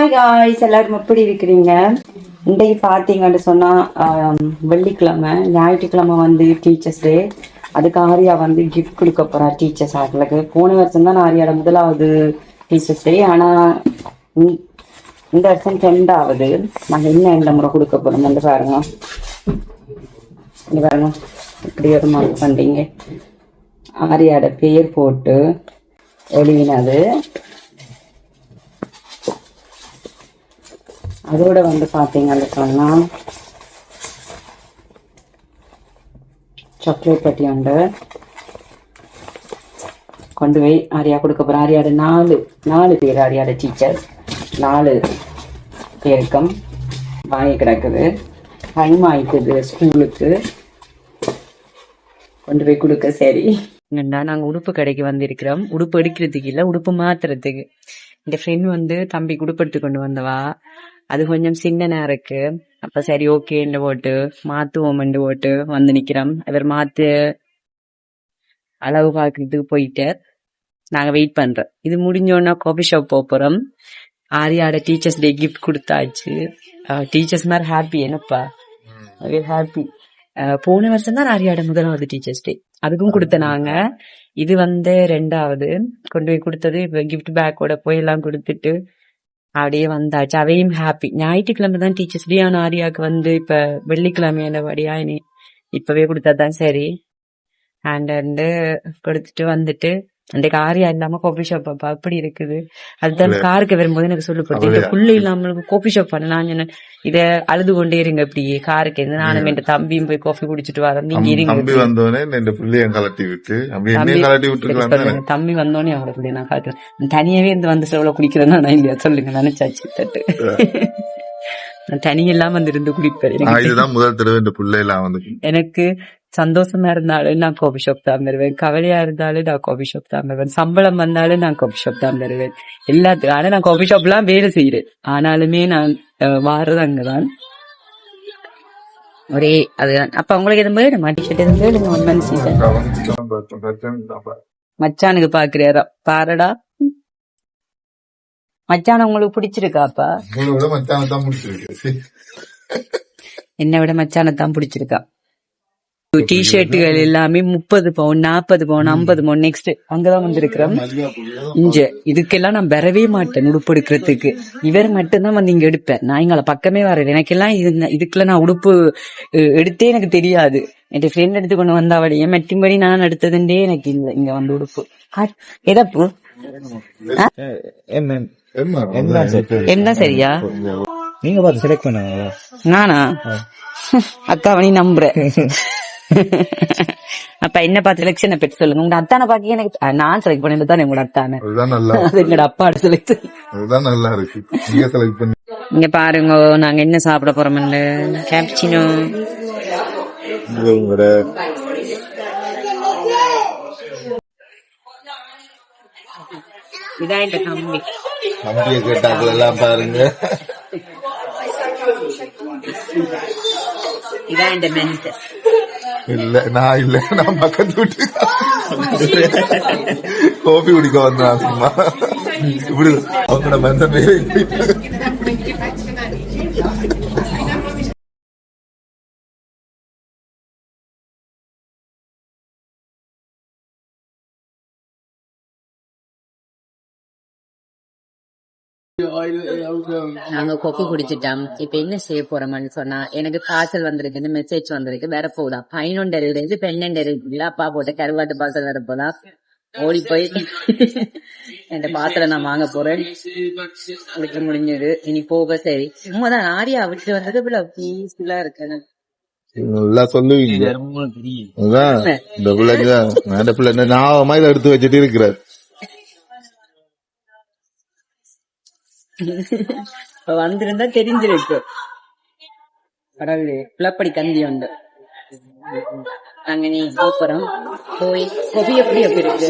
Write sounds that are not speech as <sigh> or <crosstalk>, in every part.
Hi guys எல்லாரும் எப்படி இருக்கிறீங்க? இன்றைக்கு பார்த்தீங்கன்னு சொன்னால் வெள்ளிக்கிழமை ஞாயிற்றுக்கிழமை வந்து டீச்சர்ஸ் டே அதுக்கு ஆரியா வந்து கிஃப்ட் கொடுக்க போறா டீச்சர்ஸ் அவர்களுக்கு போன வருஷம் தான் ஆரியாவோட முதலாவது டீச்சர்ஸ் டே ஆனால் இந்த வருஷம் ரெண்டாவது. நாங்கள் என்ன இந்த முறை கொடுக்க போகிறோம் வந்து பாருங்க. இங்க பாருங்க. இப்படி ஒரு மாதிரி பண்ணுறீங்க ஆரியாவோட பேர் போட்டு எழுதினது. அதோட வந்து பார்த்தீங்கன்னு சொன்னா சாக்லேட் பட்டி உண்டு. கொண்டு போய் ஆரியா கொடுக்க போகிறேன் ஆரியாடு நாலு நாலு பேர் ஆரியாட டீச்சர்ஸ் நாலு பேருக்கும் வாங்கி கிடக்குது. டைம் ஆயிட்டுது ஸ்கூலுக்கு கொண்டு போய் கொடுக்க சரி. என்னண்டா நாங்கள் உடுப்பு கடைக்கு வந்திருக்கிறோம். உடுப்பு எடுக்கிறதுக்கு இல்லை உடுப்பு மாத்துறதுக்கு. இந்த ஃப்ரெண்ட் வந்து தம்பி உடுப்படுத்து கொண்டு வந்தவா? அது கொஞ்சம் சின்னனா இருக்கு. அப்ப சரி ஓகேன்னு போட்டு மாத்துவோம்னு போட்டு வந்து நிக்கிறோம். இவர் மாத்து அளவு பார்க்கறதுக்கு போயிட்டு நாங்க வெயிட் பண்றோம். இது முடிஞ்சோன்னா காஃபி ஷாப் போறோம். ஆரியாட டீச்சர்ஸ் டே கிஃப்ட் கொடுத்தாச்சு. டீச்சர்ஸ் மாதிரி ஹாப்பி என்னப்பா? ஹாப்பி போன வருஷம் தான் ஆரியாட முதலாவது டீச்சர்ஸ் டே அதுக்கும் கொடுத்த நாங்க. இது வந்து ரெண்டாவது. கொண்டு போய் கொடுத்தது இப்போ கிஃப்ட் பேக்கோட போய் எல்லாம் கொடுத்துட்டு அப்படியே வந்தாச்சு. அவையும் ஹாப்பி ஞாயிற்றுக்கிழமை தான் டீச்சர்ஸ் டே ஆன ஆரியாவுக்கு வந்து இப்போ வெள்ளிக்கிழமையான படியா இனி? இப்போவே கொடுத்தா தான் சரி. ஹேண்ட் வந்து கொடுத்துட்டு வந்துட்டு அன்றைக்கு ஆரியா இல்லாம காஃபி ஷாப் அப்பா அப்படி இருக்குது. அதுதான் காருக்கு வரும்போது எனக்கு சொல்லப்படுது இந்த புள்ள இல்லாம காஃபி ஷாப் பண்ண நான் சொன்னேன் இத அழுது கொண்டே இருங்க இப்படி காருக்கு இருந்து நானும் என் தம்பியும் போய் காஃபி குடிச்சிட்டு வரோம். நீங்க இருங்க. தம்பி வந்தோடனே இந்த பிள்ளைய கலட்டி விட்டு தம்பி- வந்தோடனே பிள்ளை நான் காட்டுறேன் தனியாவே இருந்து வந்து செலவுல குடிக்கிறேன்னா நான் இல்லையா? சொல்லுங்க. நினைச்சாச்சு. தட்டு. நான் தனி இல்லாம வந்து இருந்து குடிப்பேன். இதுதான் முதல் தடவை இந்த பிள்ளை எல்லாம் வந்து எனக்கு சந்தோஷமா இருந்தாலும் நான் காபி ஷாப் தான் வருவேன். கவலையா இருந்தாலும் நான் காபி ஷாப் தான் வருவேன். சம்பளம் வந்தாலும் நான் காபி ஷாப் தான் வருவேன். எல்லாத்துக்கும் ஆனா நான் காபி ஷாப் எல்லாம் வேலை செய்யறேன் ஆனாலுமே நான் வாரது அங்கதான். ஒரே அதுதான். அப்ப உங்களுக்கு எதுவும் வேணுமா? டிஷர்ட் எதுவும் வேணுங்க ஒன் மந்த் சீசன் மச்சானுக்கு பாக்குறியாரா பாருடா. மச்சான் உங்களுக்கு பிடிச்சிருக்காப்பா உங்களோட மச்சான தான் என்னை விட மச்சானை தான் பிடிச்சிருக்கா. டிஷர்ட்டுகள் எல்லாமே முப்பது பவுன் நாற்பது பவுன் ஐம்பது பவுன். நெக்ஸ்ட் அங்கதான் வந்திருக்கிறோம். இங்க. இதுக்கெல்லாம் நான் வரவே மாட்டேன் உடுப்பு எடுக்கிறதுக்கு. இவர் மட்டும்தான் வந்து இங்க எடுப்பேன். நான் எங்களை பக்கமே வரல. எனக்கெல்லாம் இது இதுக்கெல்லாம் நான் உடுப்பு எடுத்தே எனக்கு தெரியாது. என் ஃப்ரெண்ட் எடுத்து கொண்டு வந்தாவடைய மெட்டின்படி நான் எடுத்ததுண்டே எனக்கு இல்லை இங்க வந்து உடுப்பு. எதப்பு? என்ன சரியா? நீங்க பார்த்து செலக்ட் பண்ணாங்க. நானா? அக்காவை நீ நம்புறேன் அப்ப என்ன பார்த்து செலக்ஷன் பெற்று சொல்லுங்க. உங்க அத்தானை பாக்க எனக்கு நான் செலக்ட் பண்ணது தான் உங்களோட அத்தானை? அதுதான் நல்லா அது எங்களோட அப்பாவோட செலக்ட் அதுதான் நல்லா இருக்கு. நீங்க செலக்ட் பண்ணி. இங்க பாருங்க நாங்க என்ன சாப்பிட போறோம்னு கேப்சினோ இதான் இந்த கம்பி. தம்பிய கேட்டாக்கள் எல்லாம் பாருங்க இல்ல நான் இல்ல நான் பக்கத்து விட்டு. கோபி குடிக்க வந்தேன் சும்மா. இப்படி அவங்களோட பந்த பேரு நாங்க கொக்கி குடிச்சிட்டோம். இப்ப என்ன செய்ய போறோம்னு சொன்னா எனக்கு பார்சல் வந்திருக்கு மெசேஜ் வந்திருக்கு வேற போதா பதினொன்றரை இருந்து பன்னெண்டரை அப்பா போட்ட கருவாட்டு பார்சல் வேற போதா? ஓடி போய் இந்த பாத்திர நான் வாங்க போறேன். குடிக்க முடிஞ்சது. இனி போக சரி. சும்மாதான் ஆரியா விட்டு வந்தது இவ்வளவு பீஸ்ஃபுல்லா இருக்கு எனக்கு. நல்லா சொல்லுவீங்க. எடுத்து வச்சுட்டு இருக்கிறார். இப்ப வந்திருந்தா தெரிஞ்சிருக்கு கடவுளே பிளப்படி கந்தி உண்டு நாங்க நீ போறோம் போய் கொபி எப்படி எப்படி இருக்கு?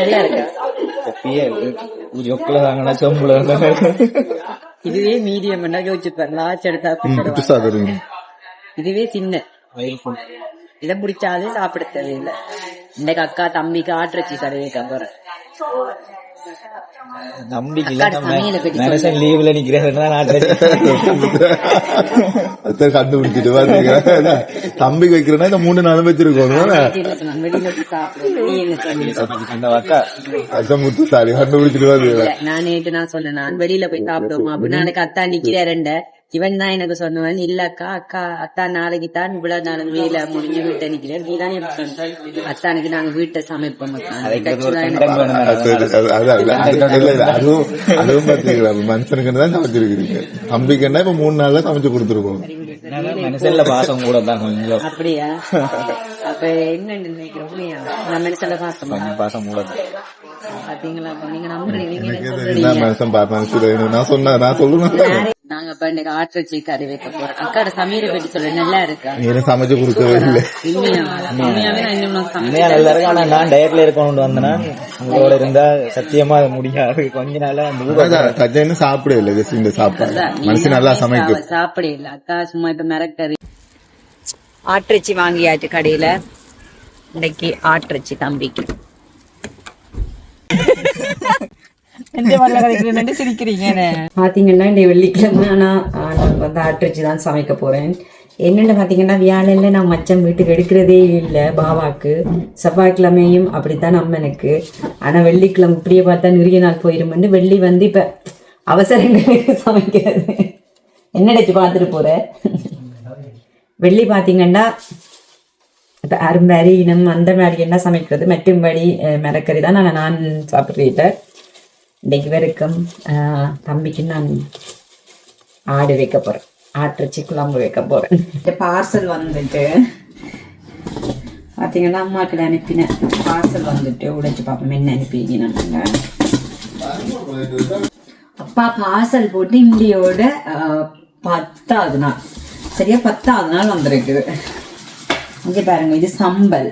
நல்லா இருக்கா? ஒக்கல தாங்கடா சம்பளம் இதுவே மீடியம் என்ன யோசிச்சுப்பாரு லார்ஜ் எடுத்தா புதுசா தெரியும் இதுவே சின்ன. இதை பிடிச்சாலே சாப்பிட தேவையில்லை இன்னைக்கு அக்கா தம்பிக்கு ஆட்டுறச்சி கடையை போறேன் நம்பிக்கை மனுஷன் லீவ்ல நிக்கிறேன். கண்டுபிடிச்சிட்டு பாத்தீங்க தம்பிக்கு வைக்கிறேன்னா இந்த மூணு நாளும் வச்சிருக்கோம் சாரி கண்டுபிடிச்சிட்டு நான் நேற்று நான் சொன்னேன் நான் வெளியில போய் சாப்பிடுவோம் அப்படின்னு. எனக்கு அத்தா நிக்கிறேன் இவன் தான் எனக்கு சொன்னவன். இல்ல அக்கா அக்கா அத்தா நாளைக்கு தான் இவ்வளவு நாள் வேலை முடிஞ்சு வீட்டை நிக்கிறேன் நீ தான் எனக்கு அத்தானுக்கு நாங்க வீட்டை சமைப்போம் அதுவும் பாத்தீங்களா? மனுஷனுக்கு தான் சமைச்சிருக்கீங்க தம்பிக்குன்னா இப்ப மூணு நாள்ல சமைச்சு கொடுத்துருக்கோம். மனுஷன்ல பாசம் கூட தான் கொஞ்சம். அப்படியா? அப்ப என்ன நினைக்கிறோம்? நான் மனுஷன்ல பாசமா? பாசம் கூட தான். பாத்தீங்களா? நீங்க நம்புறீங்க நீங்க என்ன என்ன சொல்றீங்க மனுஷன் பார்த்தா நான் சொன்ன நான் சொல்லணும். நாங்க இப்ப இன்னைக்கு ஆட்டுச்சி கறி வைக்க போறோம். அக்காட சமையலை பற்றி சொல்ல நல்லா இருக்கா? நீ என்ன சமைச்சு கொடுக்கவே இல்லை. உண்மையா? உண்மையாவே நான் இன்னும் உனக்கு உண்மையா சமைச்சு நல்லா இருக்கு? ஆனா நான் டயட்ல இருக்கணும்னு வந்தேன்னா உங்களோட இருந்தா சத்தியமா முடியாது. கொஞ்ச நாளா கஜன்னு சாப்பிட இல்லை ஜஸ்ட் இந்த சாப்பாடு. மனுஷன் நல்லா சமைக்கும். சாப்பிட இல்ல அக்கா சும்மா இப்ப மிரட்டது ஆட்டிறைச்சி வாங்கியாச்சு கடையில. இன்னைக்கு ஆட்டிறைச்சி தம்பிக்கு. பாத்தீங்கன்னா இந்த வெள்ளிக்கிழமை நான் நான் வந்து ஆட்டிறைச்சி தான் சமைக்க போறேன். என்னென்னு பாத்தீங்கன்னா வியாழையில நான் மச்சம் வீட்டுக்கு எடுக்கிறதே இல்லை பாபாக்கு செவ்வாய்க்கிழமையும் அப்படித்தான் அம்மனுக்கு ஆனா வெள்ளிக்கிழமை இப்படியே பார்த்தா நிறைய நாள் போயிருமெண்டு வெள்ளி வந்து இப்ப அவசரங்களுக்கு சமைக்கிறது. என்னடைச்சு பார்த்துட்டு போற? வெள்ளி பாத்தீங்கன்னா இப்போ அரும்பரி இனம் அந்த மாதிரி என்ன சமைக்கிறது? மற்றும்படி வழி மிளகறி தான் நான் நான் சாப்பிட்றேன் இன்னைக்கு வரைக்கும் தம்பிக்கு நான் ஆடு வைக்க போறேன். ஆட்டுச்சி குழம்பு வைக்க போறேன். இந்த பார்சல் வந்துட்டு பார்த்தீங்கன்னா அம்மாக்கிட்ட அனுப்பினேன் பார்சல் வந்துட்டு உடைச்சு பார்ப்போம் என்ன அனுப்பிங்க அப்பா பார்சல் போட்டு இந்தியோட பத்தாவது நாள். சரியா பத்தாவது நாள் வந்திருக்குது இங்கே பாருங்க இது சம்பல்.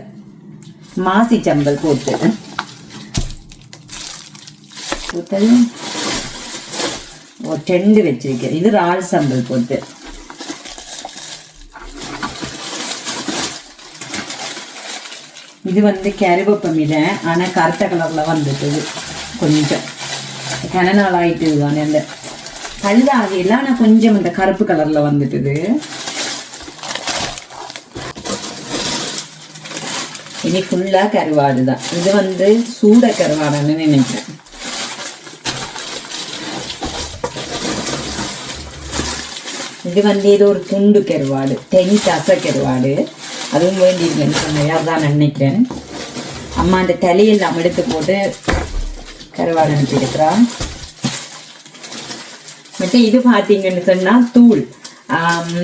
மாசி சம்பல் போட்டு. போட்டது. ஒரு டெண்டு வச்சிருக்கேன். இது ரால் சம்பல் போட்டு. இது வந்து கருவேப்பமில ஆனா கருத்த கலர்ல வந்துட்டுது கொஞ்சம். கன நாள் ஆயிட்டு தானே அந்த பல்லாகி எல்லாம் ஆனா கொஞ்சம் இந்த கருப்பு கலர்ல வந்துட்டுது. இனி ஃபுல்லா கருவாடு தான். இது வந்து சூட கருவாடுன்னு நினைக்கிறேன். இது வந்து ஏதோ ஒரு துண்டு கருவாடு தென் தச கருவாடு. அதுவும் வேண்டியிருக்கேன்னு சொன்னேன். தான் நினைக்கிறேன். அம்மா அந்த தலையெல்லாம் எடுத்து போட்டு கருவாடு அனுப்பியிருக்கிறான் மற்ற இது பார்த்தீங்கன்னு சொன்னால் தூள். ஆம்,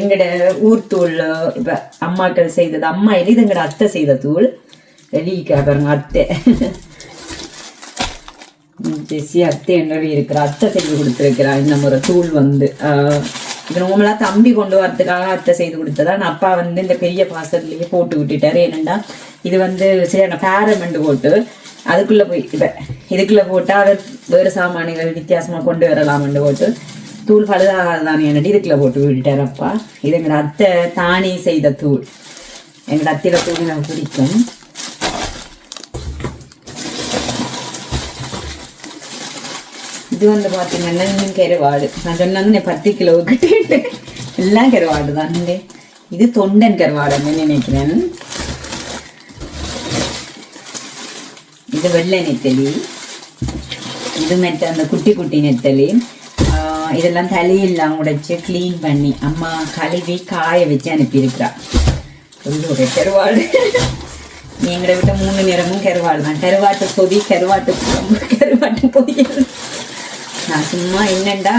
எங்கட ஊர் தூள் இப்ப அம்மாக்கள் செய்தது அம்மா இல்லை இது எங்கட அத்தை செய்த தூள். வெளியே பாருங்க அத்தை. ம், ஜெஸ்ஸி அத்தை என்னோட இருக்கிற அத்தை செய்து கொடுத்துருக்கிறா. இந்த முறை தூள் வந்து ஆஹ், இது தம்பி கொண்டு வரதுக்காக அத்தை செய்து கொடுத்ததா? நான் அப்பா வந்து இந்த பெரிய பாசத்துலேயே போட்டு விட்டுட்டாரு. என்னென்னா இது வந்து சரி பேரமெண்ட் போட்டு அதுக்குள்ளே போய் இப்போ இதுக்குள்ளே போட்டால் அதை வேறு சாமானிகள் வித்தியாசமாக கொண்டு வரலாமெண்டு போட்டு தூள் பழுதாகாதான் என்னடி இதுக்குள்ளே போட்டு விட்டுட்டார் அப்பா. இது எங்களோட அத்தை தானே செய்த தூள். எங்களோட அத்தையில தூள் எனக்கு பிடிக்கும். இது வந்து பாத்தீங்கன்னா இன்னும் கருவாடு. நான் சொன்னது பத்து கிலோவுக்கு எல்லாம் கருவாடு தான். இது தொண்டன் கருவாடுன்னு நினைக்கிறேன். இது வெள்ளை நெத்தலி. இது மெத்த அந்த குட்டி குட்டி நெத்தலி. ஆஹ் இதெல்லாம் தலையெல்லாம் உடைச்சு க்ளீன் பண்ணி அம்மா கழுவி காய வச்சு அனுப்பியிருக்கிறா. ஒரு கருவாடு. எங்களை விட்ட மூணு நேரமும் கருவாடு தான். கருவாட்டு பொதி கருவாட்டு குழம்பு கருவாட்டு பொரியல். நான் சும்மா என்னண்டா?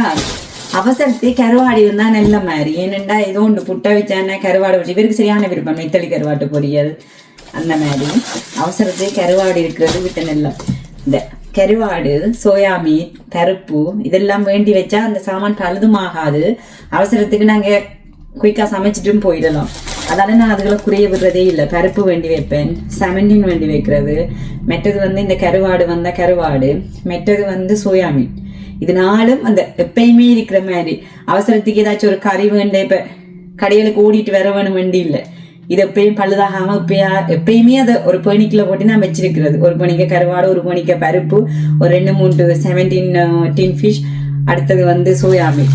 அவசரத்தை கருவாடி வந்தா நல்ல மாதிரி. ஏனண்டா ஏதோ ஒன்று புட்டை வச்சானே கருவாடு வச்சு? இவருக்கு சரியான விருப்பம் நெத்தலி கருவாட்டு பொரியல். அந்த மாதிரி. அவசரத்தை கருவாடு இருக்கிறது விட்டு நல்ல. இந்த கருவாடு சோயா மீன் பருப்பு இதெல்லாம் வேண்டி வச்சா அந்த சாமான் பழுதுமாகாது. அவசரத்துக்கு நாங்கள் குயிக்கா சமைச்சிட்டும் போயிடலாம். அதால நான் அதுகளை குறைய விடுறதே இல்லை. பருப்பு வேண்டி வைப்பேன் செமண்டின் வேண்டி வைக்கிறது. மெட்டது வந்து இந்த கருவாடு வந்தால் கருவாடு மெட்டது வந்து சோயா மீன். இது அந்த எப்பயுமே இருக்கிற மாதிரி அவசரத்துக்கு ஏதாச்சும் ஒரு கறி வேண்ட இப்ப கடைகளுக்கு ஓடிட்டு வர வேணும் வேண்டி இல்லை. இது எப்பயும் பழுதாகாம எப்பயா எப்பயுமே அதை ஒரு பேணிக்குள்ள போட்டு நான் வச்சிருக்கிறது. ஒரு பணிக்க கருவாடு ஒரு பணிக்க பருப்பு ஒரு ரெண்டு மூணு செவன்டீன் டீன் ஃபிஷ் அடுத்தது வந்து சோயாமீன்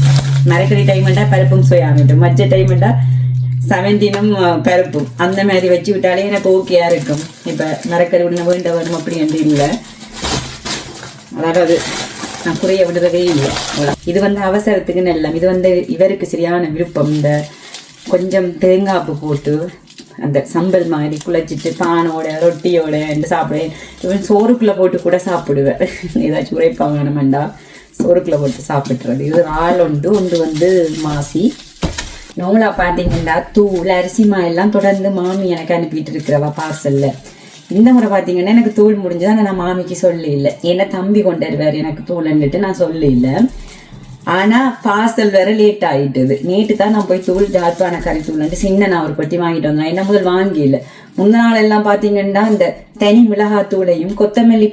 மீட் டைம் டைமெண்டா பருப்பும் சோயாமீன் மீட்டும் மற்ற டைமெண்டா செவன்டீனும் பருப்பும். அந்த மாதிரி வச்சு விட்டாலே எனக்கு ஓகேயா இருக்கும். இப்போ மரக்கறி உடனே வேண்ட வரும் அப்படி என்று இல்லை. அதாவது நான் குறைய விடுறதே இல்லை. இது வந்து அவசரத்துக்கு நல்லம் இது வந்து இவருக்கு சரியான விருப்பம். இந்த கொஞ்சம் தேங்காய்ப்பு போட்டு அந்த சம்பல் மாதிரி குழச்சிட்டு பானோட ரொட்டியோட என்று சாப்பிடுவேன் இவன் சோறுக்குள்ளே போட்டு கூட சாப்பிடுவேன் ஏதாச்சும் உரைப்பாங்க வேணுமெண்டா சோறுக்குள்ளே போட்டு சாப்பிட்றது. இது ஆள் உண்டு ஒன்று வந்து மாசி. நோமலா பார்த்தீங்கன்னா தூள் அரிசிமா எல்லாம் தொடர்ந்து மாமி எனக்கு அனுப்பிட்டு இருக்கிறவா பார்சல்ல இந்த முறை பார்த்தீங்கன்னா எனக்கு தூள் ஆனால் நான் மாமிக்கு சொல்ல இல்லை ஏன்னா தம்பி கொண்டு வருவார் எனக்கு தூள்ன்னுட்டு நான் சொல்ல இல்லை ஆனால் பார்சல் வேற லேட் ஆகிட்டுது நேற்று தான் நான் போய் தூள் ஜாத்தான கறி தூள்ன்ட்டு சின்ன நான் ஒரு பெட்டி வாங்கிட்டு வந்தேன். என்ன முதல் வாங்கியில முந்தின நாள் எல்லாம் பார்த்தீங்கன்னா இந்த தனி மிளகாய் தூளையும் கொத்தமல்லி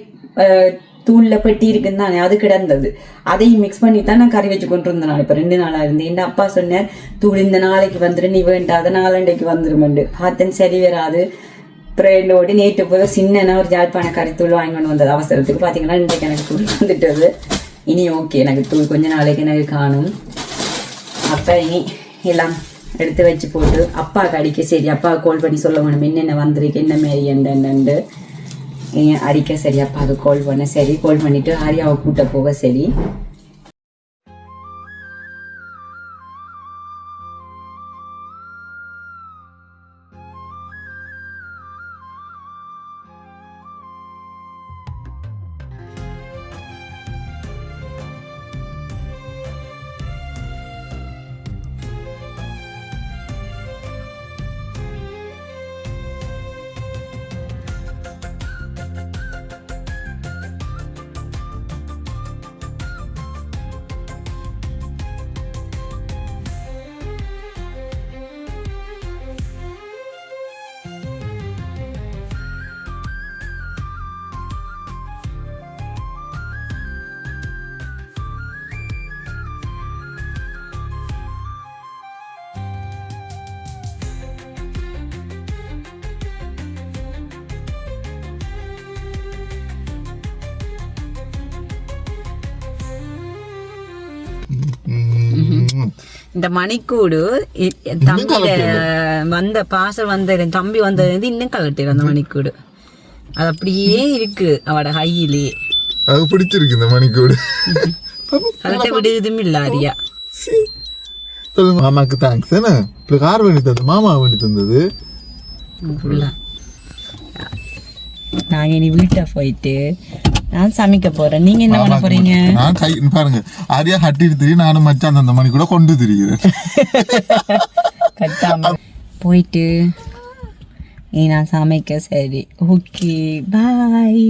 தூளில் பெட்டி இருக்குன்னு தானே அது கிடந்தது. அதையும் மிக்ஸ் பண்ணி தான் நான் கறி வச்சு கொண்டு இருந்தேன் நான் இப்போ ரெண்டு நாளாக இருந்து. என் அப்பா சொன்னார் தூள் இந்த நாளைக்கு வந்துடும் நீ வேண்டாத நாளண்டைக்கு வந்துருமெண்டு. பார்த்தேன் சரி வராது. ஃப்ரெண்டோடு நேற்று போய் சின்னனா ஒரு ஜாழ்ப்பாண கறித்தூள் வாங்கி கொண்டு வந்தது அவசரத்துக்கு. பார்த்தீங்கன்னா இன்றைக்கு எனக்கு தூள் வந்துட்டது. இனி ஓகே எனக்கு தூள் கொஞ்ச நாளைக்கு எனக்கு காணும். அப்போ இனி எல்லாம் எடுத்து வச்சு போட்டு அப்பாவுக்கு அடிக்க சரி அப்பாவுக்கு கால் பண்ணி சொல்ல வேணும். என்னென்ன வந்திருக்கு என்ன மாரி என்னென்னு அடிக்க சரி அப்பாவுக்கு கால் பண்ண சரி. கால் பண்ணிவிட்டு ஆரியாவை கூட்ட போக சரி. இந்த மணிக்கூடு தம்பியில வந்த பாசல் வந்த தம்பி வந்தது இன்னும் கலட்டிரு அந்த மணிக்கூடு. அது அப்படியே இருக்கு அவட கையிலே. அது பிடிச்சிருக்கு இந்த மணிக்கூடு. கலட்ட விடுதும் இல்ல அரியா சொல்லுங்க மாமாக்கு தேங்க்ஸ் என்ன? இப்போ கார் பண்ணி தந்தது மாமா பண்ணி தந்தது? ஃபுல்லா நாங்க இனி வீட்டை போயிட்டு நான் சமைக்க போறேன். நீங்க என்ன பண்ண போறீங்க? நான் கை பாருங்க. ஆரியா கட்டிட்டு திரி நானும் மச்சான் அந்த மணி கூட கொண்டு திரிகிறேன். <laughs> கட்டாம. போயிட்டு இனி நான் சமைக்க சரி. Okay bye